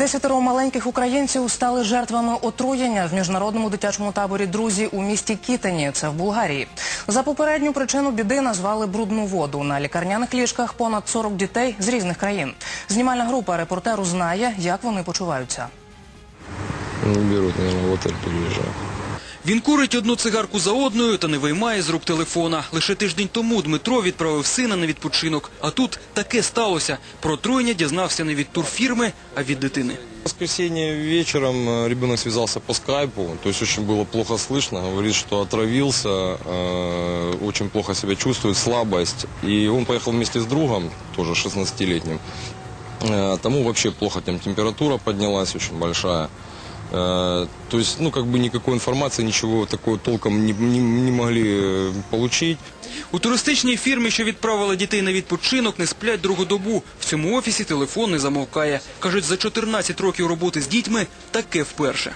Десятеро маленьких українців стали жертвами отруєння в міжнародному дитячому таборі Друзі у місті Кітені. Це в Булгарії. За попередню причину біди назвали брудну воду. На лікарняних ліжках понад 40 дітей з різних країн. Знімальна група репортеру знає, як вони почуваються. Не беруть, мабуть, в отель переезжаю. Він курить одну цигарку за одною та не виймає з рук телефона. Лише тиждень тому Дмитро відправив сина на відпочинок. А тут таке сталося. Про отруєння дізнався не від турфірми, а від дитини. В воскресенье вечером э, ребенок связался по скайпу, то есть очень было плохо слышно, говорит, что отравился, э, очень плохо себя чувствует, слабость. И он поехал вместе с другом, тоже 16-летним. Э, Тому вообще плохо, там температура поднялась очень большая. Э, То есть, ну, как бы никакой информации, ничего такого толком не, не- не могли э, получить. У туристичній фірмі, що відправила дітей на відпочинок, не сплять другу добу. В цьому офісі телефон не замовкає. Кажуть, за 14 років роботи з дітьми таке вперше.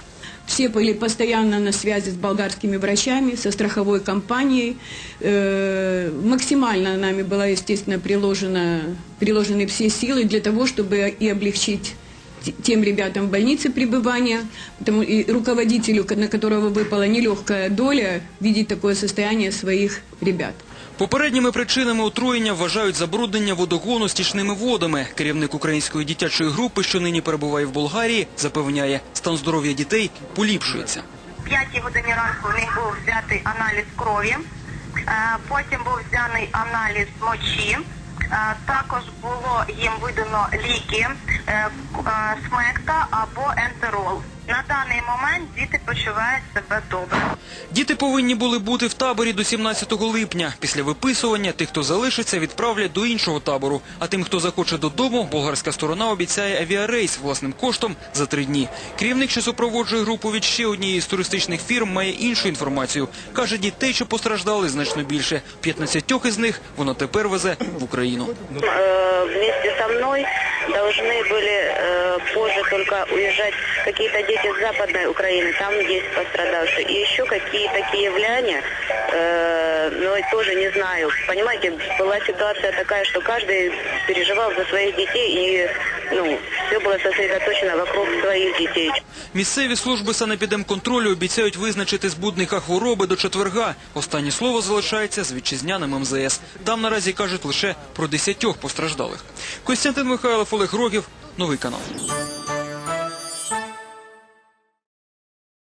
Все были постоянно на связи с болгарскими врачами, со страховой компанией. Э, максимально нами была, естественно, приложена, приложены все силы для того, чтобы и облегчить те- тем ребятам в больнице пребывания, потому и руководителю, на которого выпала нелегкая доля, видеть такое состояние своих ребят. Попередніми причинами отруєння вважають забруднення водогону стічними водами. Керівник української дитячої групи, що нині перебуває в Болгарії, запевняє, стан здоров'я дітей поліпшується. В п'ятій годині ранку в них був взятий аналіз крові, е, потім був взяний аналіз мочі. Е, Також було їм видано ліки е, е, смекта або ентерол. На даний момент діти почувають себе добре. Діти повинні були бути в таборі до 17 липня. Після виписування тих, хто залишиться, відправлять до іншого табору. А тим, хто захоче додому, болгарська сторона обіцяє авіарейс власним коштом за три дні. Керівник, що супроводжує групу від ще однієї з туристичних фірм, має іншу інформацію. Каже, дітей, що постраждали, значно більше. 15 із них вона тепер везе в Україну. Э, вместе со мной должны были э, позже только уезжать какие-то дети с Западной Украины, там есть пострадавшие. И еще какие-то киевляне, э, но тоже не знаю. Понимаете, была ситуация такая, что каждый переживал за своих детей, и ну, все було сосредоточено вокруг своїх дітей. Місцеві служби санепідемконтролю обіцяють визначити збудника хвороби до четверга. Останнє слово залишається з вітчизняним МЗС. Там наразі кажуть лише про десятьох постраждалих. Костянтин Михайлов, Олег Рогів, новий канал.